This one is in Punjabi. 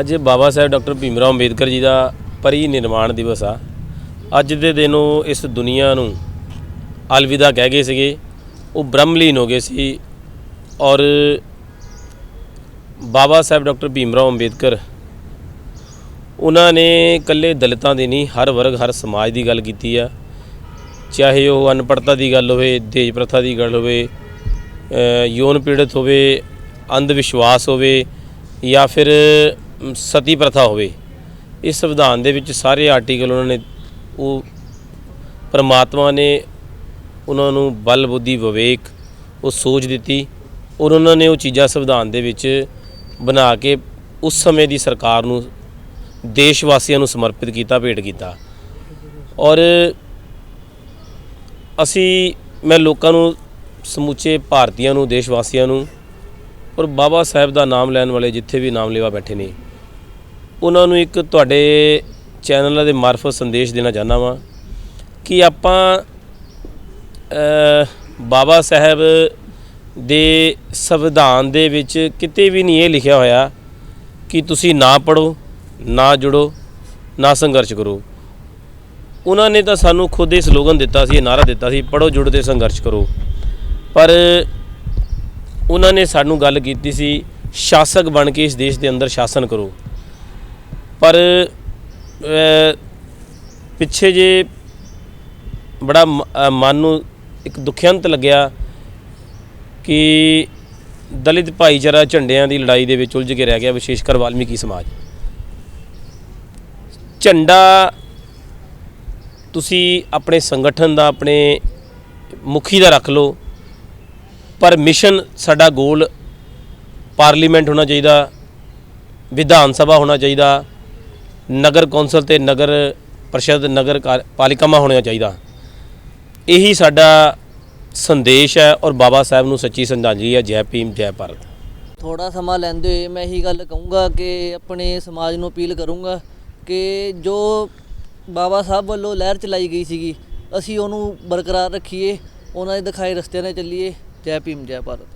ਅੱਜ ਬਾਬਾ ਸਾਹਿਬ ਡਾਕਟਰ ਭੀਮ ਰਾਓ ਅੰਬੇਦਕਰ ਜੀ ਦਾ ਪਰਿ ਨਿਰਮਾਣ ਦਿਵਸ ਆ। ਅੱਜ ਦੇ ਦਿਨ ਉਹ ਇਸ ਦੁਨੀਆ ਨੂੰ ਅਲਵਿਦਾ ਕਹਿ ਗਏ ਸੀਗੇ। ਉਹ ਬ੍ਰਹਮਲੀਨ ਹੋ ਗਏ ਸੀ ਔਰ ਬਾਬਾ ਸਾਹਿਬ ਡਾਕਟਰ ਭੀਮ ਰਾਓ ਅੰਬੇਦਕਰ ਉਹਨਾਂ ਨੇ ਇਕੱਲੇ ਦਲਿਤਾਂ ਦੀ ਨਹੀਂ, ਹਰ ਵਰਗ, ਹਰ ਸਮਾਜ ਦੀ ਗੱਲ ਕੀਤੀ ਆ। ਚਾਹੇ ਉਹ ਅਨਪੜਤਾ ਦੀ ਗੱਲ ਹੋਵੇ ਦੇਜ ਪ੍ਰਥਾ ਦੀ ਗੱਲ ਹੋਵੇ ਯੋਨ ਪੀੜਤ ਹੋਵੇ, ਅੰਧ ਵਿਸ਼ਵਾਸ ਹੋਵੇ ਜਾਂ ਫਿਰ ਸਤੀ ਪ੍ਰਥਾ ਹੋਵੇ। ਇਸ ਸੰਵਿਧਾਨ ਦੇ ਵਿੱਚ ਸਾਰੇ ਆਰਟੀਕਲ ਉਹਨਾਂ ਨੇ ਉਹ ਪਰਮਾਤਮਾ ਨੇ ਉਹਨਾਂ ਨੂੰ ਬਲ, ਬੁੱਧੀ, ਵਿਵੇਕ ਉਹ ਸੋਚ ਦਿੱਤੀ ਔਰ ਉਹਨਾਂ ਨੇ ਉਹ ਚੀਜ਼ਾਂ ਸੰਵਿਧਾਨ ਦੇ ਵਿੱਚ ਬਣਾ ਕੇ ਉਸ ਸਮੇਂ ਦੀ ਸਰਕਾਰ ਨੂੰ ਦੇਸ਼ ਵਾਸੀਆਂ ਨੂੰ ਸਮਰਪਿਤ ਕੀਤਾ, ਭੇਟ ਕੀਤਾ। ਔਰ ਅਸੀਂ, ਮੈਂ ਲੋਕਾਂ ਨੂੰ ਸਮੁੱਚੇ ਭਾਰਤੀਆਂ ਨੂੰ ਦੇਸ਼ ਵਾਸੀਆਂ ਨੂੰ ਔਰ ਬਾਬਾ ਸਾਹਿਬ ਦਾ ਨਾਮ ਲੈਣ ਵਾਲੇ ਜਿੱਥੇ ਵੀ ਨਾਮ ਲੈਵਾ ਬੈਠੇ ਨੇ ਉਹਨਾਂ ਨੂੰ ਇੱਕ ਤੁਹਾਡੇ ਚੈਨਲ ਦੇ ਮਾਰਫਤ ਸੰਦੇਸ਼ ਦੇਣਾ ਚਾਹੁੰਦਾ ਵਾਂ ਕਿ ਆਪਾਂ ਬਾਬਾ ਸਾਹਿਬ ਦੇ ਸੰਵਿਧਾਨ ਦੇ ਵਿੱਚ ਕਿਤੇ ਵੀ ਨਹੀਂ ਇਹ ਲਿਖਿਆ ਹੋਇਆ ਕਿ ਤੁਸੀਂ ਨਾ ਪੜੋ ਨਾ ਜੁੜੋ, ਨਾ ਸੰਘਰਸ਼ ਕਰੋ। ਉਹਨਾਂ ਨੇ ਤਾਂ ਸਾਨੂੰ ਖੁਦ ਇਹ ਸਲੋਗਨ ਦਿੱਤਾ ਸੀ, ਇਹ ਨਾਰਾ ਦਿੱਤਾ ਸੀ ਪੜੋ ਜੁੜੋ ਤੇ ਸੰਘਰਸ਼ ਕਰੋ। ਪਰ ਉਹਨਾਂ ਨੇ ਸਾਨੂੰ ਗੱਲ ਕੀਤੀ ਸੀ, ਸ਼ਾਸਕ ਬਣ ਕੇ ਇਸ ਦੇਸ਼ ਦੇ ਅੰਦਰ ਸ਼ਾਸਨ ਕਰੋ। ਪਰ ਪਿੱਛੇ ਜੇ ਬੜਾ ਮ- ਮਨ ਨੂੰ ਇੱਕ ਦੁਖਿਅੰਤ ਲੱਗਿਆ ਕਿ ਦਲਿਤ ਭਾਈਚਾਰਾ ਝੰਡਿਆਂ ਦੀ ਲੜਾਈ ਦੇ ਵਿੱਚ ਉਲਝ ਕੇ ਰਹਿ ਗਿਆ ਵਿਸ਼ੇਸ਼ ਕਰ ਵਾਲਮੀਕੀ ਸਮਾਜ। ਝੰਡਾ ਤੁਸੀਂ ਆਪਣੇ ਸੰਗਠਨ ਦਾ, ਆਪਣੇ ਮੁਖੀ ਦਾ ਰੱਖ ਲਓ, ਪਰ ਮਿਸ਼ਨ ਸਾਡਾ ਗੋਲ ਪਾਰਲੀਮੈਂਟ ਹੋਣਾ ਚਾਹੀਦਾ, ਵਿਧਾਨ ਸਭਾ ਹੋਣਾ ਚਾਹੀਦਾ ਨਗਰ ਕੌਂਸਲ ਤੇ ਨਗਰ ਪ੍ਰਸ਼ਦ ਨਗਰ ਕਾਰ- ਪਾਲਿਕਾਵਾਂ ਹੋਣਾ ਚਾਹੀਦਾ। ਇਹੀ ਸਾਡਾ ਸੰਦੇਸ਼ ਹੈ ਔਰ ਬਾਬਾ ਸਾਹਿਬ ਨੂੰ ਸੱਚੀ ਸ਼ਰਧਾਂਜਲੀ ਹੈ, ਜੈ ਭੀਮ, ਜੈ ਭਾਰਤ। ਥੋੜਾ ਸਮਾਂ ਲੈਂਦੇ ਹੋਏ ਮੈਂ ਇਹੀ ਗੱਲ ਕਹੂੰਗਾ ਕਿ ਆਪਣੇ ਸਮਾਜ ਨੂੰ ਅਪੀਲ ਕਰੂੰਗਾ ਕਿ ਜੋ ਬਾਬਾ ਸਾਹਿਬ ਵੱਲੋਂ ਲਹਿਰ ਚਲਾਈ ਗਈ ਸੀਗੀ, ਅਸੀਂ ਉਹਨੂੰ ਬਰਕਰਾਰ ਰੱਖੀਏ, ਉਹਨਾਂ ਦੇ ਦਿਖਾਏ ਰਸਤਿਆਂ 'ਤੇ ਚੱਲੀਏ। ਜੈ ਭੀਮ, ਜੈ ਭਾਰਤ।